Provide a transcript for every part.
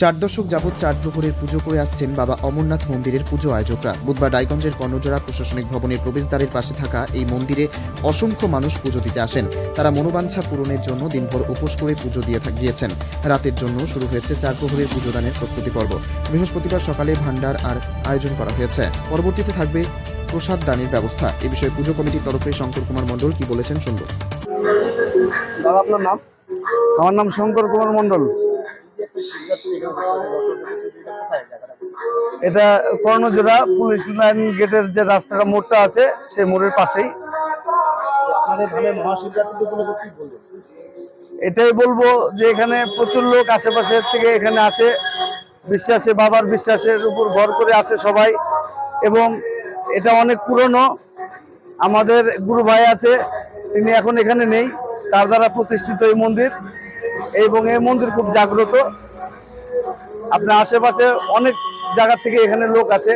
চার দশক যাবৎ চার প্রহরের পুজো করে আসছেন বাবা অমরনাথ মন্দিরের পুজো আয়োজকরা। বুধবার রায়গঞ্জের কর্ণজোড়া প্রশাসনিক ভবনের প্রবেশদ্বারের পাশে থাকা এই মন্দিরে অসংখ্য মানুষ পুজো দিতে আসেন। তারা মনোবাঞ্ছা পূরণের জন্য দিনভর উপোস করে পুজো দিয়ে গিয়েছেন। রাতের জন্য শুরু হয়েছে চার প্রহরের পুজো দানের প্রস্তুতি পর্ব। বৃহস্পতিবার সকালে ভান্ডার আর আয়োজন করা হয়েছে। পরবর্তীতে থাকবে প্রসাদ দানের ব্যবস্থা। এ বিষয়ে পুজো কমিটির তরফে শঙ্কর কুমার মণ্ডল কি বলেছেন শুনব। দাদা আপনার নাম? আমার নাম শঙ্কর কুমার মণ্ডল। এটা কর্ণজোড়া পুলিশ লাইন গেটের যে রাস্তাটা মোড়টা আছে সেই মোড়ের পাশেই। এটাই বলব যে এখানে প্রচুর লোক আশেপাশের থেকে এখানে আসে বিশ্বাসে বাবার বিশ্বাসের উপর ভর করে আসে সবাই। এবং এটা অনেক পুরনো আমাদের গুরু ভাই আছে তিনি এখন এখানে নেই তার দ্বারা প্রতিষ্ঠিত এই মন্দির। এবং এই মন্দির খুব জাগ্রত। আপনার আশেপাশে অনেক জায়গার থেকে এখানে লোক আসে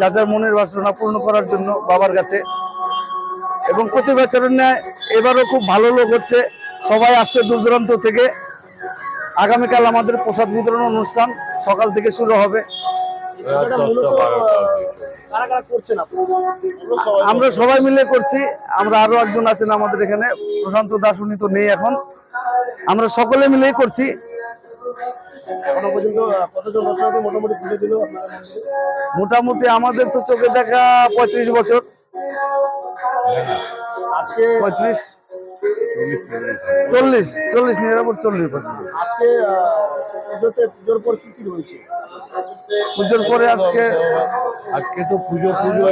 যা যার মনের বাসনা পূর্ণ করার জন্য বাবার কাছে। এবং প্রতি বছরের ন্যায় এবারও খুব ভালো লোক হচ্ছে সবাই আসছে দূর দূরান্ত থেকে। আগামীকাল আমাদের প্রসাদ বিতরণ অনুষ্ঠান সকাল থেকে শুরু হবে। আমরা সবাই মিলে করছি আমরা আরও একজন আছেন আমাদের এখানে। প্রশান্ত দাস উনি তো নেই এখন। আমরা সকলে মিলেই করছি। এখনও পর্যন্ত কতজন দর্শনার্থী মোটামুটি পুজো দিল? মোটামুটি আমাদের তো চোখে দেখা পঁয়ত্রিশ বছর। আজকে পঁয়ত্রিশ চল্লিশ চল্লিশ নিরাপদ চল্লিশ বছর। আজকে পুজোতে পুজোর পর কি কি রয়েছে? পুজোর পরে আজকে আজকে তো পুজো পুজো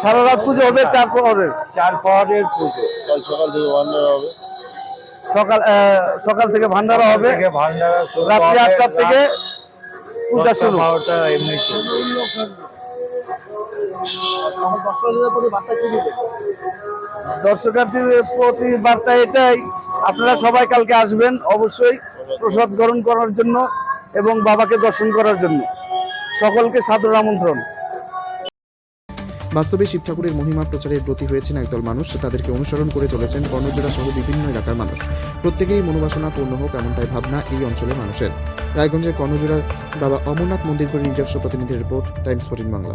সারা রাত পুজো হবে চার প্রহরের চার পাহাড়ের পুজো। কাল সকাল থেকে হবে। সকাল সকাল থেকে ভান্ডারা হবে। রাত্রি আটটার থেকে পূজা শুরু। দর্শকার্থীদের প্রতি বার্তা এটাই আপনারা সবাই কালকে আসবেন অবশ্যই প্রসাদ গ্রহণ করার জন্য এবং বাবাকে দর্শন করার জন্য। সকলকে সাদর আমন্ত্রণ। বাস্তবে শিব ঠাকুরের মহিমা প্রচারের ব্রতী হয়েছেন একদল মানুষ, তাদেরকে অনুসরণ করে চলেছেন কর্ণজোড়া সহ বিভিন্ন এলাকার মানুষ। প্রত্যেকেরই মনোবাসনা পূর্ণ হোক এমনটাই ভাবনা এই অঞ্চলের মানুষের। রায়গঞ্জের কর্ণজোড়ার বাবা অমরনাথ মন্দির করে নিজস্ব প্রতিনিধির report, Times four Bangla.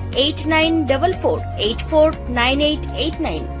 8944 849889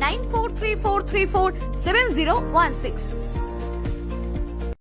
9434347016.